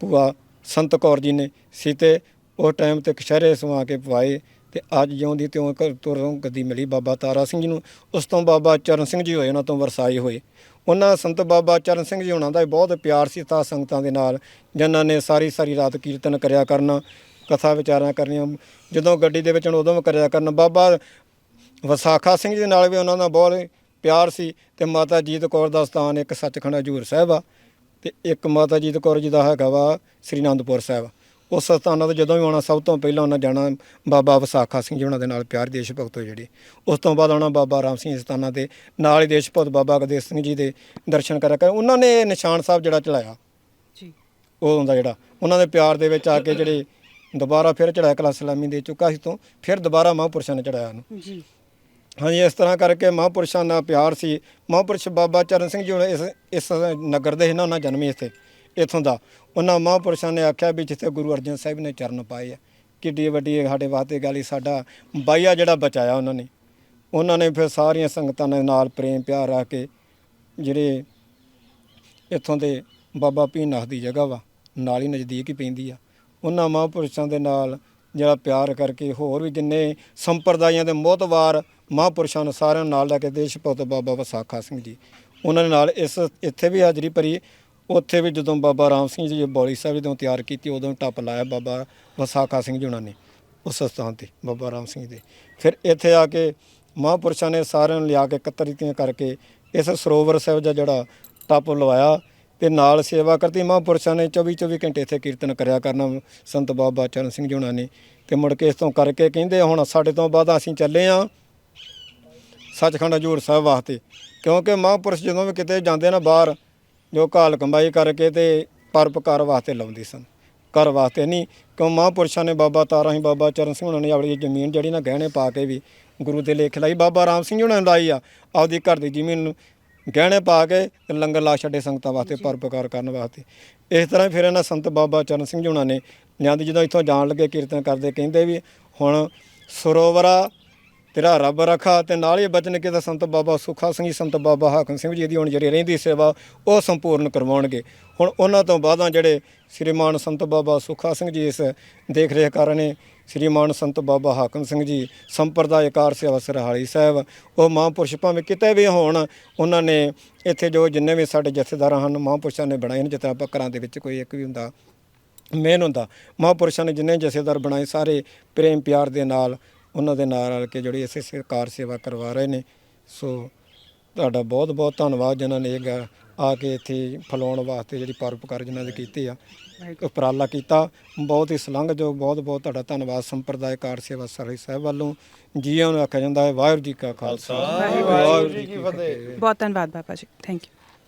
ਭੂਆ ਸੰਤ ਕੌਰ ਜੀ ਨੇ ਸੀਤੇ। ਉਹ ਟਾਈਮ ਤੇ ਕਸ਼ਹਿਰੇ ਸਵਾ ਕੇ ਪਵਾਏ ਤੇ ਅੱਜ ਜਿਉਂਦੀ ਤਿਉਂ ਘਰ ਤੁਰੋਂ ਗੱਦੀ ਮਿਲੀ ਬਾਬਾ ਤਾਰਾ ਸਿੰਘ ਜੀ ਨੂੰ। ਉਸ ਤੋਂ ਬਾਬਾ ਚਰਨ ਸਿੰਘ ਜੀ ਹੋਏ, ਉਹਨਾਂ ਤੋਂ ਵਰਸਾਏ ਹੋਏ। ਉਹਨਾਂ ਸੰਤ ਬਾਬਾ ਚਰਨ ਸਿੰਘ ਜੀ ਹੋਣਾ ਦਾ ਵੀ ਬਹੁਤ ਪਿਆਰ ਸੀ ਤਾਂ ਸੰਗਤਾਂ ਦੇ ਨਾਲ, ਜਿਨ੍ਹਾਂ ਨੇ ਸਾਰੀ ਸਾਰੀ ਰਾਤ ਕੀਰਤਨ ਕਰਿਆ ਕਰਨਾ, ਕਥਾ ਵਿਚਾਰਾਂ ਕਰਨੀਆਂ, ਜਦੋਂ ਗੱਡੀ ਦੇ ਵਿੱਚ ਹੁਣ ਉਦੋਂ ਵੀ ਕਰਿਆ ਕਰਨ। ਬਾਬਾ ਵਸਾਖਾ ਸਿੰਘ ਜੀ ਨਾਲ ਵੀ ਉਹਨਾਂ ਦਾ ਬਹੁਤ ਪਿਆਰ ਸੀ ਤੇ ਮਾਤਾ ਜੀਤ ਕੌਰ ਦਾ ਸਥਾਨ ਇੱਕ ਸੱਚਖੰਡ ਹਜੂਰ ਸਾਹਿਬ ਆ ਤੇ ਇੱਕ ਮਾਤਾ ਜੀਤ ਕੌਰ ਜੀ ਦਾ ਹੈਗਾ ਵਾ ਸ੍ਰੀ ਅਨੰਦਪੁਰ ਸਾਹਿਬ। ਉਸ ਸਥਾਨਾਂ ਤੇ ਜਦੋਂ ਵੀ ਆਉਣਾ ਸਭ ਤੋਂ ਪਹਿਲਾਂ ਉਹਨਾਂ ਜਾਣਾ ਬਾਬਾ ਵਸਾਖਾ ਸਿੰਘ ਜੀ ਉਹਨਾਂ ਦੇ ਨਾਲ ਪਿਆਰ ਦੇਸ਼ ਭਗਤ ਹੋਏ ਜਿਹੜੇ। ਉਸ ਤੋਂ ਬਾਅਦ ਆਉਣਾ ਬਾਬਾ ਰਾਮ ਸਿੰਘ ਸਥਾਨਾਂ ਤੇ ਨਾਲ ਹੀ ਦੇਸ਼ ਭਗਤ ਬਾਬਾ ਗਦੇਵ ਸਿੰਘ ਜੀ ਦੇ ਦਰਸ਼ਨ ਕਰਿਆ ਕਰ। ਉਹਨਾਂ ਨੇ ਇਹ ਨਿਸ਼ਾਨ ਸਾਹਿਬ ਜਿਹੜਾ ਚਲਾਇਆ ਜੀ। ਉਹ ਹੁੰਦਾ ਜਿਹੜਾ ਉਹਨਾਂ ਦੇ ਪਿਆਰ ਦੇ ਵਿੱਚ ਆ ਕੇ ਜਿਹੜੇ ਦੁਬਾਰਾ ਫਿਰ ਚੜਾਇਆ ਕਲਾ ਸਲਾਮੀ ਦੇ ਚੁੱਕਾ ਸੀ ਤੋਂ ਫਿਰ ਦੁਬਾਰਾ ਮਹਾਂਪੁਰਸ਼ਾਂ ਨੇ ਚੜਾਇਆ ਉਹਨੂੰ। ਜੀ। ਹਾਂਜੀ ਇਸ ਤਰ੍ਹਾਂ ਕਰਕੇ ਮਹਾਂਪੁਰਸ਼ਾਂ ਦਾ ਪਿਆਰ ਸੀ। ਮਹਾਂਪੁਰਸ਼ ਬਾਬਾ ਚਰਨ ਸਿੰਘ ਜੀ ਹੁਣ ਇਸ ਇਸ ਨਗਰ ਦੇ ਇਹਨਾਂ ਉਹਨਾਂ ਜਨਮੇ ਇੱਥੇ। ਇੱਥੋਂ ਦਾ। ਉਹਨਾਂ ਮਹਾਂਪੁਰਸ਼ਾਂ ਨੇ ਆਖਿਆ ਵੀ ਜਿੱਥੇ ਗੁਰੂ ਅਰਜਨ ਸਾਹਿਬ ਨੇ ਚਰਨ ਪਾਏ ਆ, ਕਿੱਡੀ ਵੱਡੀ ਸਾਡੇ ਵਾਸਤੇ ਗੱਲ ਹੀ ਸਾਡਾ ਬਾਈਆ ਜਿਹੜਾ ਬਚਾਇਆ ਉਹਨਾਂ ਨੇ। ਉਹਨਾਂ ਨੇ ਫਿਰ ਸਾਰੀਆਂ ਸੰਗਤਾਂ ਦੇ ਨਾਲ ਪ੍ਰੇਮ ਪਿਆਰ ਰੱਖ ਕੇ ਜਿਹੜੇ ਇੱਥੋਂ ਦੇ ਬਾਬਾ ਭੀਨਾਥ ਦੀ ਜਗ੍ਹਾ ਵਾ, ਨਾਲ ਹੀ ਨਜ਼ਦੀਕ ਹੀ ਪੈਂਦੀ ਆ। ਉਹਨਾਂ ਮਹਾਂਪੁਰਸ਼ਾਂ ਦੇ ਨਾਲ ਜਿਹੜਾ ਪਿਆਰ ਕਰਕੇ ਹੋਰ ਵੀ ਜਿੰਨੇ ਸੰਪਰਦਾਇਆਂ ਦੇ ਮੋਹਤਵਾਰ ਮਹਾਂਪੁਰਸ਼ਾਂ ਨੂੰ ਸਾਰਿਆਂ ਨੂੰ ਨਾਲ ਲੈ ਕੇ ਦੇਸ਼ ਭਗਤ ਬਾਬਾ ਵਸਾਖਾ ਸਿੰਘ ਜੀ, ਉਹਨਾਂ ਦੇ ਨਾਲ ਇਸ, ਇੱਥੇ ਵੀ ਹਾਜ਼ਰੀ ਭਰੀ। ਉੱਥੇ ਵੀ ਜਦੋਂ ਬਾਬਾ ਰਾਮ ਸਿੰਘ ਜੀ ਬੌਲੀ ਸਾਹਿਬ ਜਦੋਂ ਤਿਆਰ ਕੀਤੀ, ਉਦੋਂ ਟੱਪ ਲਾਇਆ ਬਾਬਾ ਵਸਾਖਾ ਸਿੰਘ ਜੀ ਉਹਨਾਂ ਨੇ, ਉਸ ਸਥਾਨ ਤੇ, ਬਾਬਾ ਰਾਮ ਸਿੰਘ ਦੇ। ਫਿਰ ਇੱਥੇ ਆ ਕੇ ਮਹਾਂਪੁਰਸ਼ਾਂ ਨੇ ਸਾਰਿਆਂ ਨੂੰ ਲਿਆ ਕੇ ਇਕੱਤਰੀਤੀਆਂ ਕਰਕੇ ਇਸ ਸਰੋਵਰ ਸਾਹਿਬ ਦਾ ਜਿਹੜਾ ਟੱਪ ਲਵਾਇਆ ਤੇ ਨਾਲ ਸੇਵਾ ਕਰਤੀ। ਮਹਾਂਪੁਰਸ਼ਾਂ ਨੇ 24 24 ਘੰਟੇ ਇੱਥੇ ਕੀਰਤਨ ਕਰਿਆ ਕਰਨਾ ਸੰਤ ਬਾਬਾ ਚਰਨ ਸਿੰਘ ਜੀ ਹੁਣਾਂ ਨੇ। ਤੇ ਮੁੜ ਕੇ ਇਸ ਤੋਂ ਕਰਕੇ ਕਹਿੰਦੇ ਹੁਣ ਸਾਡੇ ਤੋਂ ਬਾਅਦ ਅਸੀਂ ਚੱਲੇ ਆ ਸੱਚਖੰਡ ਹਜੂਰ ਸਾਹਿਬ ਵਾਸਤੇ, ਕਿਉਂਕਿ ਮਹਾਂਪੁਰਸ਼ ਜਦੋਂ ਵੀ ਕਿਤੇ ਜਾਂਦੇ ਨਾ ਬਾਹਰ ਜੋ ਘਾਲ ਕਮਾਈ ਕਰਕੇ ਤੇ ਪਰਪਕਾਰ ਵਾਸਤੇ ਲਾਉਂਦੇ ਸਨ। ਘਰ ਵਾਸਤੇ ਨਹੀਂ ਕਿਉਂ ਮਹਾਂਪੁਰਸ਼ਾਂ ਨੇ ਬਾਬਾ ਤਾਰਾ ਸਿੰਘ ਬਾਬਾ ਚਰਨ ਸਿੰਘ ਹੁਣਾਂ ਨੇ ਆਪਣੀ ਜ਼ਮੀਨ ਜਿਹੜੀ ਨਾ ਗਹਿਣੇ ਪਾ ਕੇ ਵੀ ਗੁਰੂ ਦੇ ਲੇਖ ਲਾਈ। ਬਾਬਾ ਰਾਮ ਸਿੰਘ ਹੁਣਾਂ ਨੇ ਲਾਈ ਆ ਆਪਦੀ ਘਰ ਦੀ ਜ਼ਮੀਨ ਨੂੰ ਗਹਿਣੇ ਪਾ ਕੇ ਤੇ ਲੰਗਰ ਲਾ ਛੱਡੇ ਸੰਗਤਾਂ ਵਾਸਤੇ ਪਰਪਕਾਰ ਕਰਨ ਵਾਸਤੇ। ਇਸ ਤਰ੍ਹਾਂ ਹੀ ਫਿਰ ਇਹਨਾਂ ਸੰਤ ਬਾਬਾ ਚਰਨ ਸਿੰਘ ਜੀ ਹੁਣਾਂ ਨੇ ਜਾਂਦੀ ਜਦੋਂ ਇੱਥੋਂ ਜਾਣ ਲੱਗੇ ਕੀਰਤਨ ਕਰਦੇ ਕਹਿੰਦੇ ਵੀ ਹੁਣ ਸਰੋਵਰਾ ਤੇਰਾ ਰੱਬ ਰਖਾ ਤੇ ਨਾਲ ਹੀ ਬਚਨ ਕੇ ਤਾਂ ਸੰਤ ਬਾਬਾ ਸੁਖਾ ਸਿੰਘ ਜੀ, ਸੰਤ ਬਾਬਾ ਹਾਕਮ ਸਿੰਘ ਜੀ ਦੀ ਹੁਣ ਜਿਹੜੀ ਰਹਿੰਦੀ ਸੇਵਾ, ਉਹ ਸੰਪੂਰਨ ਕਰਵਾਉਣਗੇ। ਹੁਣ ਉਹਨਾਂ ਤੋਂ ਬਾਅਦਾਂ ਜਿਹੜੇ ਸ੍ਰੀਮਾਨ ਸੰਤ ਬਾਬਾ ਸੁਖਾ ਸਿੰਘ ਜੀ ਇਸ ਦੇਖ ਰੇਖ ਕਰ ਰਹੇ ਨੇ, ਸ੍ਰੀਮਾਨ ਸੰਤ ਬਾਬਾ ਹਾਕਮ ਸਿੰਘ ਜੀ, ਸੰਪਰਦਾਇਕਾਰ ਸੇਵਾ ਸਰਹਾਲੀ ਸਾਹਿਬ, ਉਹ ਮਹਾਂਪੁਰਸ਼ ਭਾਵੇਂ ਕਿਤੇ ਵੀ ਹੋਣ, ਉਹਨਾਂ ਨੇ ਇੱਥੇ ਜੋ ਜਿੰਨੇ ਵੀ ਸਾਡੇ ਜਥੇਦਾਰ ਹਨ, ਮਹਾਂਪੁਰਸ਼ਾਂ ਨੇ ਬਣਾਏ ਨੇ, ਜਿੱਥੇ ਆਪਾਂ ਘਰਾਂ ਦੇ ਵਿੱਚ ਕੋਈ ਇੱਕ ਵੀ ਹੁੰਦਾ ਮੇਨ ਹੁੰਦਾ। ਮਹਾਂਪੁਰਸ਼ਾਂ ਨੇ ਜਿੰਨੇ ਜਥੇਦਾਰ ਬਣਾਏ, ਸਾਰੇ ਪ੍ਰੇਮ ਪਿਆਰ ਦੇ ਨਾਲ ਉਹਨਾਂ ਦੇ ਨਾਲ ਰਲ ਕੇ ਜਿਹੜੀ ਇਸੇ ਸਰਕਾਰ ਸੇਵਾ ਕਰਵਾ ਰਹੇ ਨੇ ਸੋ ਤੁਹਾਡਾ ਬਹੁਤ ਬਹੁਤ ਧੰਨਵਾਦ ਜਿਨ੍ਹਾਂ ਨੇ ਇਹ ਗ- ਆ ਕੇ ਇੱਥੇ ਫਲਾਉਣ ਵਾਸਤੇ ਜਿਹੜੀ ਪਰਉਪਕਾਰ ਜਿਨ੍ਹਾਂ ਦੇ ਕੀਤੇ ਆ ਉਪਰਾਲਾ ਕੀਤਾ। ਬਹੁਤ ਹੀ ਸਲੰਘ ਜੋ ਬਹੁਤ ਬਹੁਤ ਤੁਹਾਡਾ ਧੰਨਵਾਦ ਸੰਪਰਦਾਇਕਾਰ ਸੇਵਾ ਸਰਹੀ ਸਾਹਿਬ ਵੱਲੋਂ। ਜੀਆਂ ਨੂੰ ਆਖਿਆ ਜਾਂਦਾ ਹੈ ਵਾਹਿਗੁਰੂ ਜੀ ਕਾ ਖਾਲਸਾ। ਵਾਹਿਗੁਰੂ ਜੀ ਕੀ ਫਤਿਹ। ਬਹੁਤ ਧੰਨਵਾਦ ਬਾਬਾ ਜੀ। Thank you